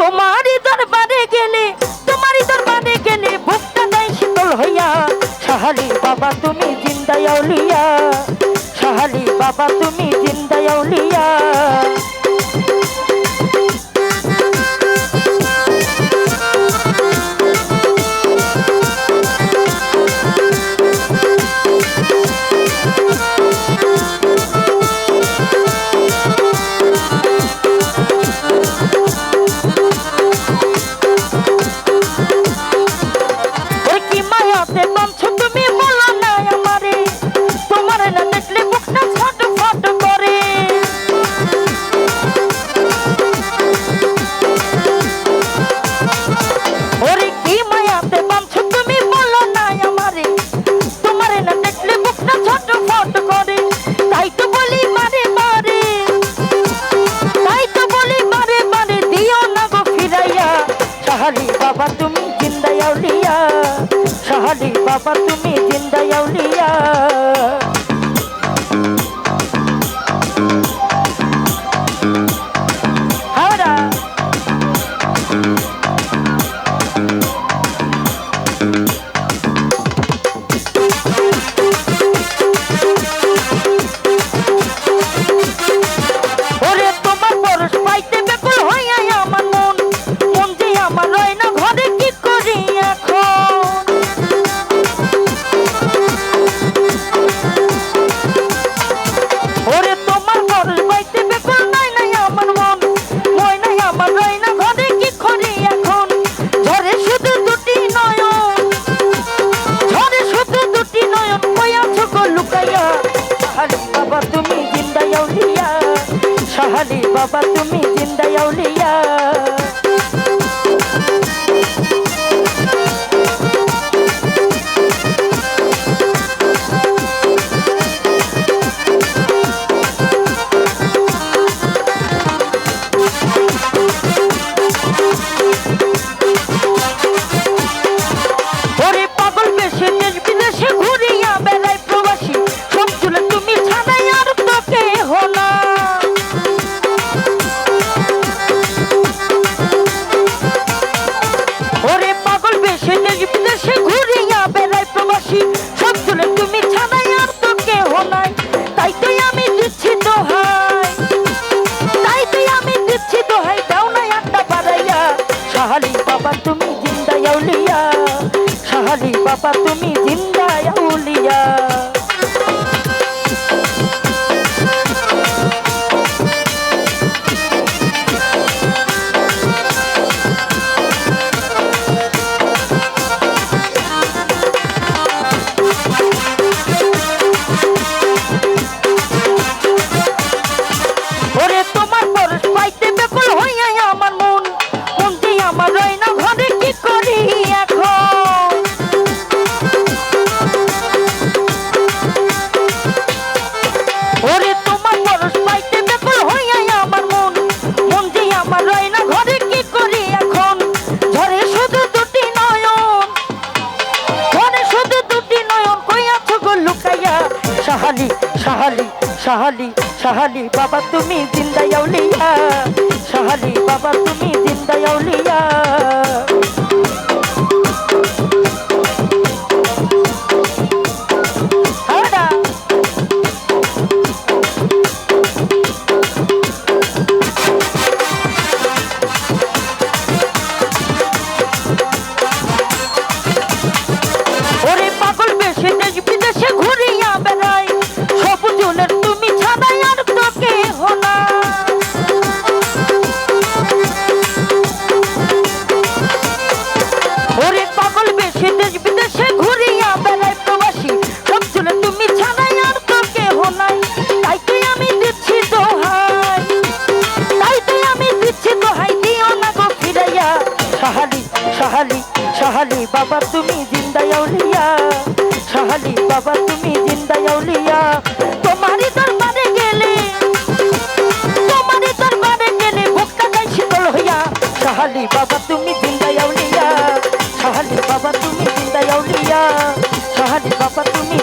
তোমারই দরবারে গেলে, তোমারই দরবারে গেলে বুকটা দেয় শীতল হইয়া। সাহালি বাবা, তুমি জিন্দায়াউলিয়া সাহালি বাবা তুমি জিন্দায়াউলিয়া সাহালি বাবা তুমি জিন্দায়াউলিয়া হাওড়া সাহালি বাবা তুমি জিন্দায়াউলিয়া সাহালি বাবা তুমি জিন্দায়াউলিয়া ওরে বেশে দেশ ঘুরিয়া বেড়াই প্রবাসী। সব চুলে তুমি ছাড়াই আর তোকে নাই। তাই তো আমি দিচ্ছি দোহাই। তাই তো আমি দিচ্ছি দোহাই, দাও না একটা বাড়াইয়া। সাহালি বাবা তুমি জিন্দায়াউলিয়া সাহালি বাবা তুমি জিন্দায়াউলিয়া ওরে সাহালি সাহালি সাহালি সাহালি বাবা তুমি জিন্দায়াউলিয়া সাহালি বাবা তুমি জিন্দায়াউলিয়া সাহালি সহালি বাবা, তুমি জিন্দায়াউলিয়া সহালি বাবা, তুমি জিন্দায়াউলিয়া তোমারই দরবারে গেলে, তোমারই দরবারে গেলে ভোক্তা গাই শীতল হইয়া। সহালি বাবা, তুমি জিন্দায়াউলিয়া সহালি বাবা, তুমি জিন্দায়াউলিয়া সহালি বাবা, তুমি